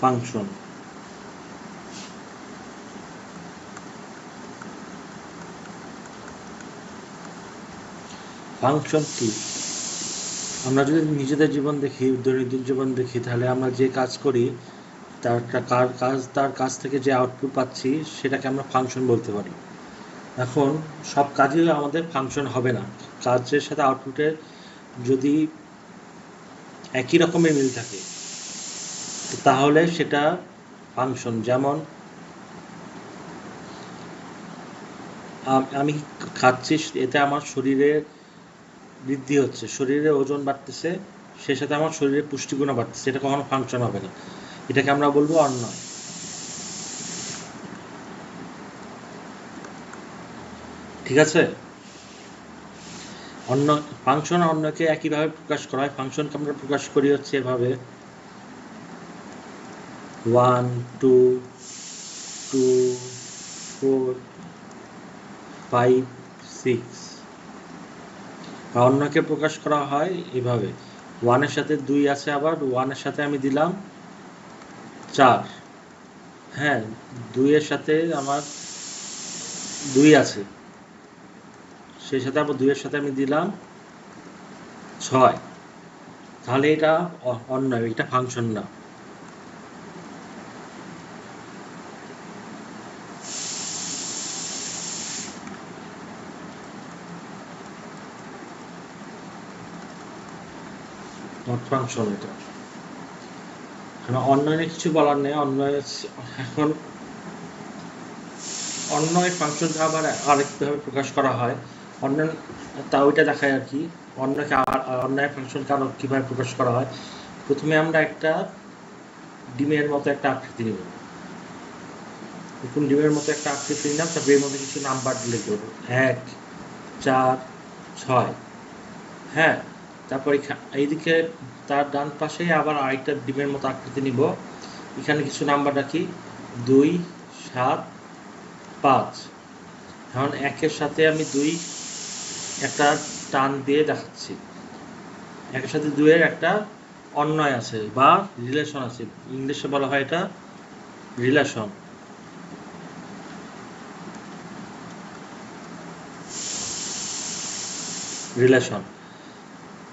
Function function কি? আমরা যদি নিজেদের জীবন দেখি, দৈনন্দিন জীবন দেখি, তাহলে আমরা যে কাজ করি, তার কার কাজ, তার কাজ থেকে যে আউটপুট পাচ্ছি, সেটাকে আমরা ফাংশন বলতে পারি। এখন সব কাজেই আমাদের ফাংশন হবে না। কাজের সাথে আউটপুটের যদি একই রকমের মিল থাকে। তাহলে সেটা ফাংশন যেমন, আমি খাচ্ছি, এতে আমার শরীরে বৃদ্ধি হচ্ছে, শরীরে ওজন বাড়তেছে, সেই সাথে আমার শরীরে পুষ্টিগুণও বাড়তেছে, এটা কখনো ফাংশন হবে না। এটাকে আমরা বলব অন্যয়। ঠিক আছে? অন্য ফাংশন অন্যকে একইভাবে প্রকাশ করা হয়। ফাংশনকে আমরা প্রকাশ করি হচ্ছে এভাবে। One two two four five six অন্যকে প্রকাশ করা হয় এভাবে। ওয়ানের সাথে দুই আছে আবার। ওয়ানের সাথে আমি দিলাম চার। হ্যাঁ দুইয়ের সাথে আমার দুই আছে। সেই সাথে আবার দুইয়ের সাথে আমি দিলাম ছয়। তাহলে এটা অ- অন্যয়, এটা ফাংশন না। ফাংশন এটা। এখন অন্যয় কিছু বলার নেই, অন্যয় এখন অন্যয় ফাংশনটা আবার আরেকভাবে প্রকাশ করা হয় অন্য তা ওইটা দেখায় আর কি। অন্যকে অন্যায় ফাংশনকে আরও কীভাবে প্রকাশ করা হয়। প্রথমে আমরা একটা ডিমের মতো একটা আকৃতি নিব। এরকম ডিমের মতো একটা আকৃতি নিলাম, তারপরে এর মধ্যে কিছু নাম্বার দিলে করব। এক, চার, ছয়। হ্যাঁ তারপর এইদিকে তার ডান পাশেই আবার আরেকটা ডিমের মতো আকৃতি নিব। এখানে কিছু নাম্বার রাখি। দুই, সাত, পাঁচ। এখন একের সাথে আমি দুই একটা টান দিয়ে দেখাচ্ছি। একের সাথে দুইয়ের একটা অন্যয় আছে বা রিলেশন আছে। ইংলিশে বলা হয় এটা রিলেশন রিলেশন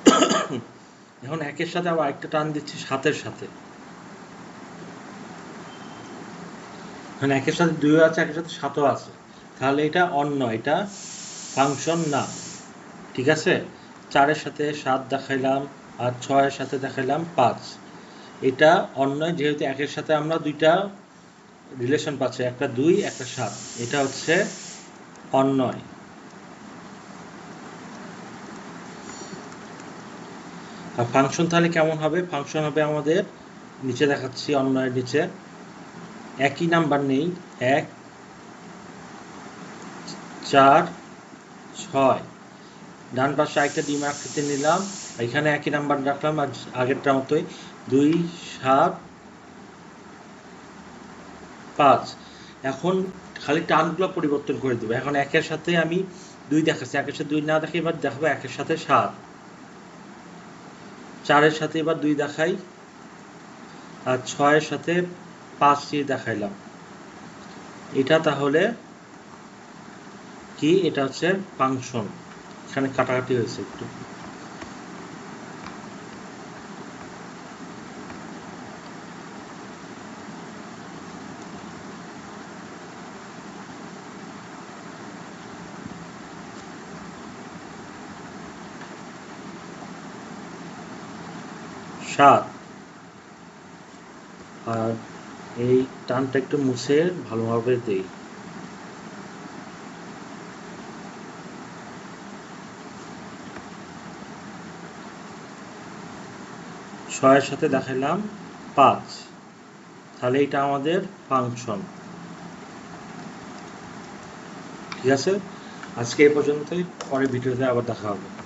এখন একের সাথে আবার একটা টান দিচ্ছি সাতের সাথে। মানে একের সাথে দুই আছে, একের সাথে সাতও আছে। তাহলে এটা অন্য এটা ফাংশন না। ঠিক আছে? চারের সাথে সাত দেখাইলাম আর ছয়ের সাথে দেখাইলাম পাঁচ। এটা অন্যয়, যেহেতু একের সাথে আমরা দুইটা রিলেশন পাচ্ছি, একটা দুই, একটা সাত। এটা হচ্ছে অন্যয়। আর ফাংশন তাহলে কেমন হবে? ফাংশন হবে আমাদের, নিচে দেখাচ্ছি অন্যয়ের নিচে। একই নাম্বার নেই, এক, চার, ছয়। ডান পাশে একটা ডিম আকৃতি নিলাম। এখানে একই নাম্বার রাখলাম, আর আগেরটা মতোই। দুই, সাত, পাঁচ। এখন খালি টানগুলো পরিবর্তন করে দেবো। এখন একের সাথে আমি দুই দেখাচ্ছি। একের সাথে দুই না দেখে এবার দেখাবো একের সাথে সাত। চারের সাথে এবার দুই দেখাই, আর ছয়ের সাথে পাঁচ দিয়ে দেখাইলাম। এটা তাহলে কি? এটা হচ্ছে ফাংশন। এখানে কাটাকাটি হয়েছে একটু। সাত। আর এই টানটা একটু মুছে ভালোভাবে দেই। ছয়ের সাথে দেখাইলাম পাঁচ। তাহলে এটা আমাদের ফাংশন ঠিক আছে? আজকে এ পর্যন্তই পরে ভিডিওতে আবার দেখা হবে।